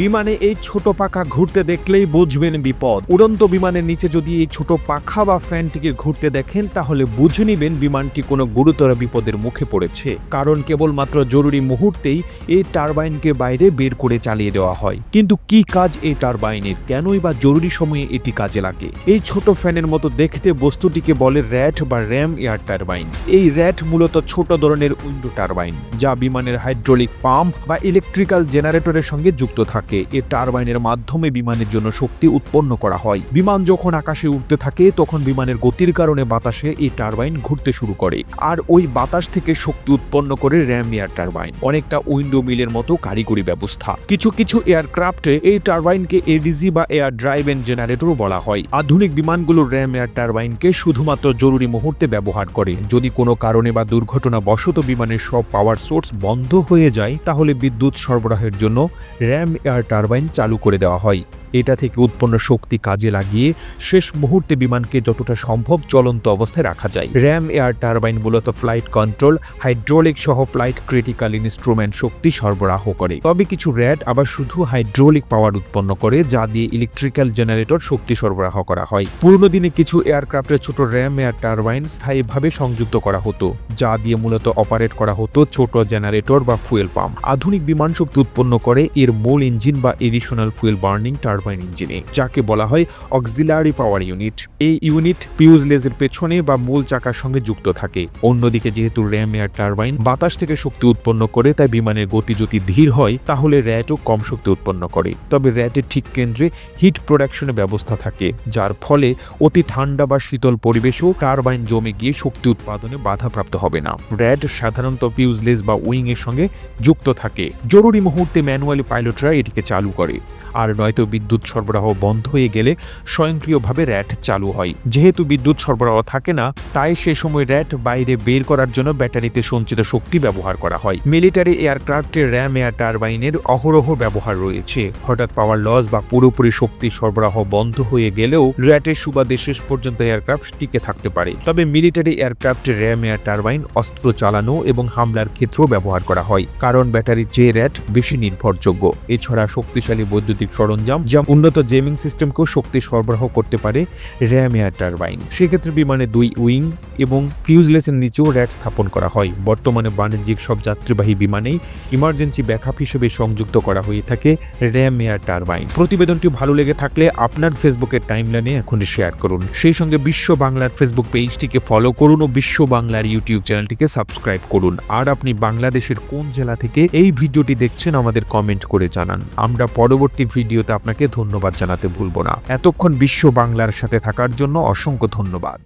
বিমানে এই ছোট পাখা ঘুরতে দেখলেই বুঝবেন বিপদ। উড়ন্ত বিমানের নিচে যদি এই ছোট পাখা বা ফ্যানটিকে ঘুরতে দেখেন, তাহলে বুঝে নিবেন বিমানটি কোনো গুরুতর বিপদের মুখে পড়েছে। কারণ কেবলমাত্র জরুরি মুহূর্তেই এই টারবাইনকে বাইরে বের করে চালিয়ে দেওয়া হয়। কিন্তু কি কাজ এই টারবাইনের? কেনই বা জরুরি সময়ে এটি কাজে লাগে? এই ছোট ফ্যানের মতো দেখতে বস্তুটিকে বলে র্যাট বা র্যাম এয়ার টারবাইন। এই র্যাট মূলত ছোট ধরনের উইন্ডো টারবাইন, যা বিমানের হাইড্রোলিক পাম্প বা ইলেকট্রিক্যাল জেনারেটরের সঙ্গে যুক্ত থাকে। এ টারবাইনের মাধ্যমে বিমানের জন্য শক্তি উৎপন্ন করা হয়। বিমান যখন আকাশে উঠতে থাকে, তখন বিমানের গতির কারণে বাতাসে এই টারবাইন ঘুরতে শুরু করে। আর ওই বাতাস থেকে শক্তি উৎপন্ন করে র্যাম এয়ার টারবাইন। অনেকটা উইন্ডো মিলের মতো কারিগরি ব্যবস্থা। কিছু কিছু এয়ারক্রাফটে এই টারবাইনকে এডিজি বা এয়ার ড্রাইভ এন্ড জেনারেটরও বলা হয়। আধুনিক বিমানগুলো র্যাম এয়ার টারবাইনকে শুধুমাত্র জরুরি মুহূর্তে ব্যবহার করে। যদি কোনো কারণে বা দুর্ঘটনা বশত বিমানের সব পাওয়ার সোর্স বন্ধ হয়ে যায়, তাহলে বিদ্যুৎ সরবরাহের জন্য র্যাম এয়ার টারবাইন চালু করে দেওয়া হয়। এটা থেকে উৎপন্ন শক্তি কাজে লাগিয়ে শেষ মুহূর্তে বিমানকে যতটা সম্ভব চলন্ত অবস্থায় রাখা যায়। র্যাম এয়ার টারবাইন মূলত ফ্লাইট কন্ট্রোল, হাইড্রোলিক সহ ফ্লাইট ক্রিটিক্যাল ইনস্ট্রুমেন্ট শক্তি সরবরাহ করে। তবে কিছু র্যাট আবার শুধু হাইড্রোলিক পাওয়ার উৎপন্ন করে, যা দিয়ে ইলেকট্রিক্যাল জেনারেটর শক্তি সরবরাহ করা হয়। পুরনো দিনে কিছু এয়ারক্রাফটের ছোট র্যাম এয়ার টারবাইন স্থায়ীভাবে সংযুক্ত করা হতো, যা দিয়ে মূলত অপারেট করা হতো ছোট জেনারেটর বা ফুয়েল পাম্প। আধুনিক বিমান শক্তি উৎপন্ন করে, এর মূল ইঞ্জিন বা এডিশনাল ফুয়েল বার্নিং টারবাইন ইঞ্জিনে, যাকে বলা হয় অক্সিলারি পাওয়ার ইউনিট। এই ইউনিট পিউজলেজের পেছনে বা মূল চাকার সঙ্গে যুক্ত থাকে। অন্যদিকে যেহেতু র্যাম এয়ার টারবাইন বাতাস থেকে শক্তি উৎপন্ন করে, তাই বিমানের গতি যদি ধীর হয়, তাহলে র্যাটও কম শক্তি উৎপন্ন করে। তবে র্যাটের ঠিক কেন্দ্রে হিট প্রোডাকশনের ব্যবস্থা থাকে, যার ফলে অতি ঠান্ডা বা শীতল পরিবেশেও টারবাইন জমে গিয়ে শক্তি উৎপাদনে বাধাপ্রাপ্ত হবে না। র্যাড সাধারণত পিউজলেস বা উইং এর সঙ্গে যুক্ত থাকে। জরুরি মুহূর্তে ম্যানুয়ালি পাইলটরা এটিকে চালু করে। আর নয়তো বিদ্যুৎ সরবরাহ বন্ধ হয়ে গেলে স্বয়ংক্রিয়ভাবে র্যাট চালু হয়। যেহেতু বিদ্যুৎ সরবরাহ থাকে না, তাই সে সময় র্যাট বাইরে বের করার জন্য ব্যাটারিতে সঞ্চিত শক্তি ব্যবহার করা হয়। মিলিটারি এয়ারক্রাফটের র্যাম এয়ার টারবাইনের অহরহ ব্যবহার রয়েছে। হঠাৎ পাওয়ার লস বা পুরোপুরি শক্তি সরবরাহ বন্ধ হয়ে গেলেও র্যাটের সুবাদে শেষ পর্যন্ত এয়ারক্রাফট টিকে থাকতে পারে। তবে মিলিটারি এয়ারক্রাফটের র্যাম এয়ার টারবাইন, অস্ত্র চালানো এবং হামলার ক্ষেত্রেও ব্যবহার করা হয়, কারণ ব্যাটারির যে র্যাট বেশি নির্ভরযোগ্য। এছাড়া শক্তিশালী বৈদ্যুতিক সরঞ্জাম, যা উন্নত জেমিং সিস্টেমকেও শক্তি সরবরাহ করতে পারে র্যাম এয়ার টারবাইন। সেক্ষেত্রে বিমানে দুই উইং এবং ফিউজলেসের নিচেও র্যাট স্থাপন করা হয়। বর্তমানে বাণিজ্যিক সব যাত্রীবাহী বিমানেই ইমার্জেন্সি ব্যাকআপ হিসেবে সংযুক্ত করা হয়ে থাকে র্যাম এয়ার টারবাইন। প্রতিবেদনটি ভালো লেগে থাকলে আপনার ফেসবুকের টাইমলাইনে এখনই শেয়ার করুন। সেই সঙ্গে বিশ্ব বাংলার ফেসবুক পেজটিকে ফলো করুন ও বিশ্ব বাংলার ইউটিউব চ্যানেলটিকে সাবস্ক্রাইব করুন। আর আপনি বাংলাদেশের কোন জেলা থেকে এই ভিডিওটি দেখছেন আমাদের কমেন্ট করে জানান। আমরা পরবর্তী ভিডিওতে আপনাকে ধন্যবাদ জানাতে ভুলব না। এতক্ষণ বিশ্ব বাংলার সাথে থাকার জন্য অসংখ্য ধন্যবাদ।